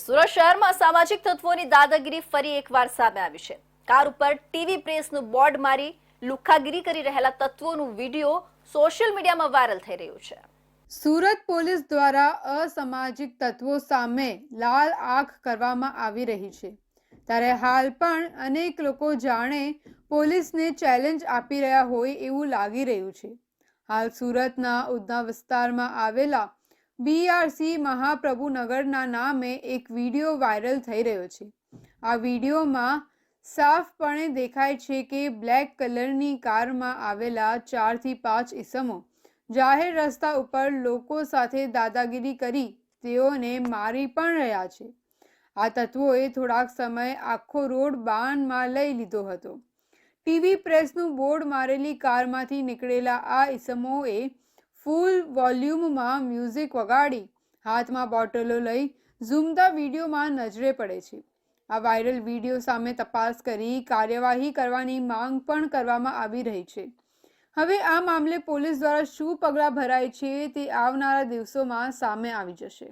સુરત શહેરમાં સામાજિક તત્વોની દાદાગીરી ફરી એકવાર સામે આવી છે. કાર ઉપર ટીવી પ્રેસનું બોર્ડ મારી લુખાગીરી કરી રહેલા તત્વોનું વીડિયો સોશિયલ મીડિયામાં વાયરલ થઈ રહ્યું છે. સુરત પોલીસ દ્વારા અસામાજિક તત્વો સામે લાલ આંખ કરવામાં આવી રહી છે. ત્યારે હાલ પણ અનેક લોકો જાણે પોલીસને ચેલેન્જ આપી રહ્યા હોય એવું લાગી રહ્યું છે. હાલ સુરતના ઉધના વિસ્તારમાં આવેલા બીઆરસી મહાપ્રભુનગરના નામે એક વીડિયો વાયરલ થઈ રહ્યો છે. આ વિડીયોમાં સાફપણે દેખાય છે કે બ્લેક કલરની કારમાં આવેલા ચારથી પાંચ ઈસમો જાહેર રસ્તા ઉપર લોકો સાથે દાદાગીરી કરી તેઓને મારી પણ રહ્યા છે. આ તત્વોએ થોડાક સમય આખો રોડ બાનમાં લઈ લીધો હતો. ટીવી પ્રેસનું બોર્ડ મારેલી કારમાંથી નીકળેલા આ ઈસમોએ ફૂલ વોલ્યુમમાં મ્યુઝિક વગાડી, હાથમાં બોટલો લઈ ઝૂમતા વિડીયોમાં નજરે પડે છે. આ વાયરલ વીડિયો સામે તપાસ કરી કાર્યવાહી કરવાની માંગ પણ કરવામાં આવી રહી છે. હવે આ મામલે પોલીસ દ્વારા શું પગલાં ભરાય છે તે આવનારા દિવસોમાં સામે આવી જશે.